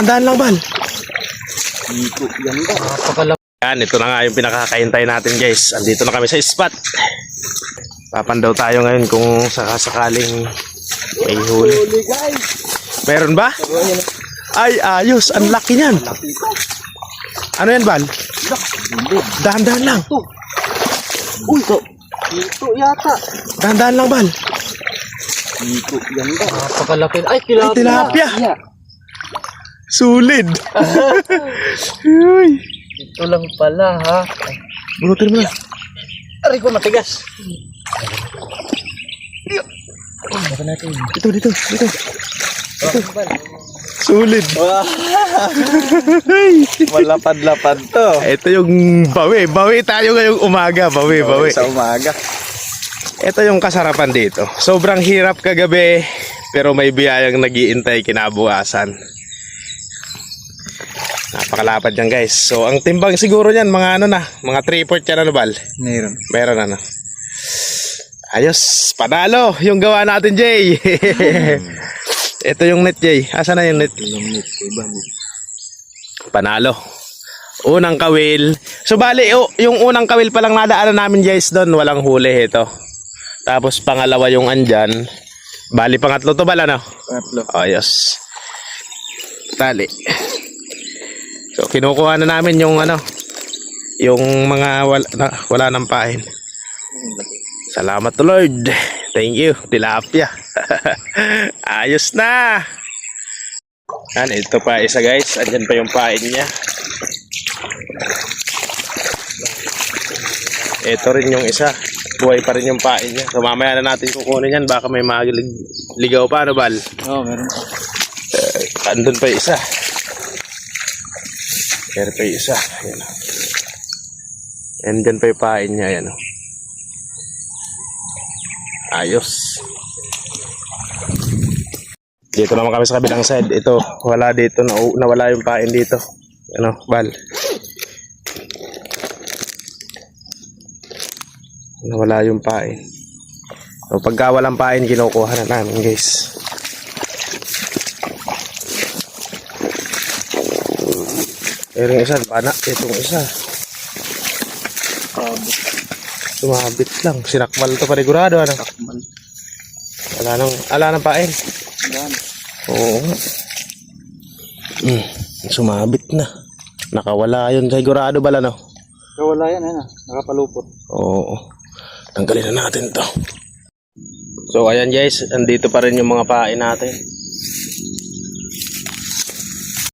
Dahan-dahan lang, Bal. Dito, yan ba? Napakalaki. Yan, ito na nga yung pinakakahintay natin guys. Andito na kami sa spot. Papandaw tayo ngayon kung sakasakaling may huli. Meron ba? Ay, ayos. Ang laki niyan. Ano yan, Bal? Dahan-dahan lang. Uy, to. Dito yata. Dahan-dahan lang, Bal. Dito, yan ba? Napakalaki. Ay, Ay, tilapia. tilapia. Yeah. Sulid. Uy. Ito lang pala, ha? Bunutin mo na. Aray ko matigas. Dito, dito, dito. Sulid. Malapad-lapad to. Ito yung bawi. Bawi tayo ngayong umaga. Bawi, bawi. Sa umaga. Ito yung kasarapan dito. Sobrang hirap kagabi, pero may biyayang nagiintay kinabukasan. Napakalapad yan guys. So, ang timbang siguro niyan, mga ano na, mga 3-port yan ano bal? Meron. Meron ano. Ayos, panalo yung gawa natin, Jay. Ito yung net, Jay. Asa na yung net? Iba mo. Panalo. Unang kawil. So bali, yung unang kawil pa lang nadaanan namin guys doon, walang huli ito. Tapos pangalawa yung andyan. Bali, pangatlo to bala, no? Pangatlo. Ayos. Tali. Kinukuha na namin yung ano, yung mga wala, na, wala ng pain. Salamat to Lord. Thank you, tilapia. Ayos na. Yan, ito pa isa guys. Andyan pa yung pain niya. Ito rin yung isa. Buhay pa rin yung pain niya. So mamaya na natin kukunin yan. Baka may magligaw pa, ano bal? Oo, oh, meron. Andun pa yung isa. Meron pa isa. Ayan. And dyan pa yung niya. Ayan. o. Ayos. Dito naman kami sa kabilang side. Ito, wala dito. Na, nawala yung pain dito. Ano, bal. Nawala yung pain. So, pagka walang pain, kinukuha na namin guys. Pero yung isa, bana. Itong isa. Sumabit lang. Sinakmal to panigurado. Ano? Takmal. Wala nang, ala nang pain. Yan. Oo nga. Hmm, sumabit na. Nakawala yun. Sigurado bala no? Kawala yan, ano? Nakapalupot. Oo. Tanggalin na natin to. So ayan guys, andito pa rin yung mga pain natin.